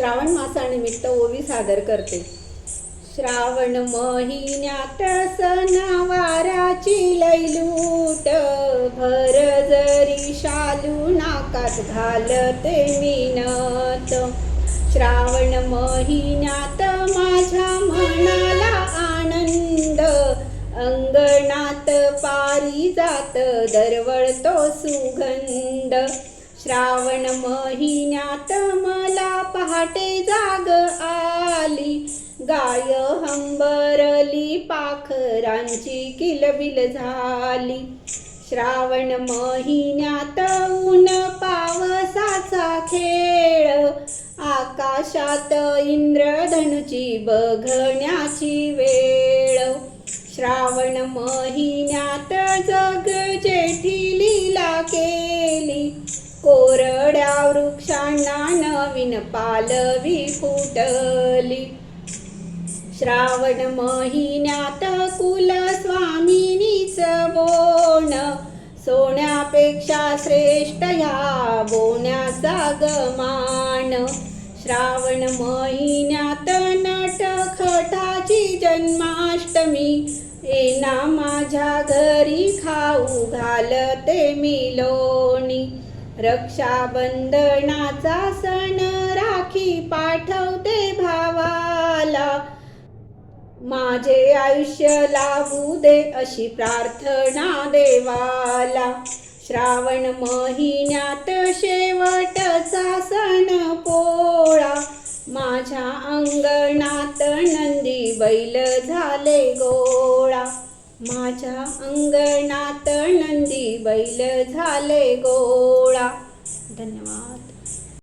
श्रावण मासानिमित्त ओवी सादर करते. श्रावण महिन्यात सणावाराची लैलूट भर जरी शालू नाकात घालते मिनत. श्रावण महिन्यात माझ्या मनाला आनंद अंगणात पारी जात दरवळतो सुगंध. श्रावण महिन्यात मा पहाटे जाग आली. गाय हंबरली पाखरांची किलबिल झाली. श्रावण महिन्यात ऊन पावसाचा खेळ. आकाशात इंद्रधनुची बघण्याची वेळ. श्रावण महिन्यात जग जेठी लीला केली. कोरड्या वृक्षांना नवीन पालवी फुटली. श्रावण महिन्यात कुलस्वामिनीच बोन सोन्यापेक्षा श्रेष्ठ ह्या बोण्याचा गमान. श्रावण महिन्यात नटखटाची जन्माष्टमी येना माझ्या घरी खाऊ घालते मी रक्षाबंधनाचा सण राखी पाठवते भावाला. माझे आयुष्य लाभू दे अशी प्रार्थना देवाला. श्रावण महिन्यात शेवटचा सण पोळा. माझ्या अंगणात नंदी बैल झाले गो माझ्या अंगणात नंदी बैल झाले गोळा. धन्यवाद.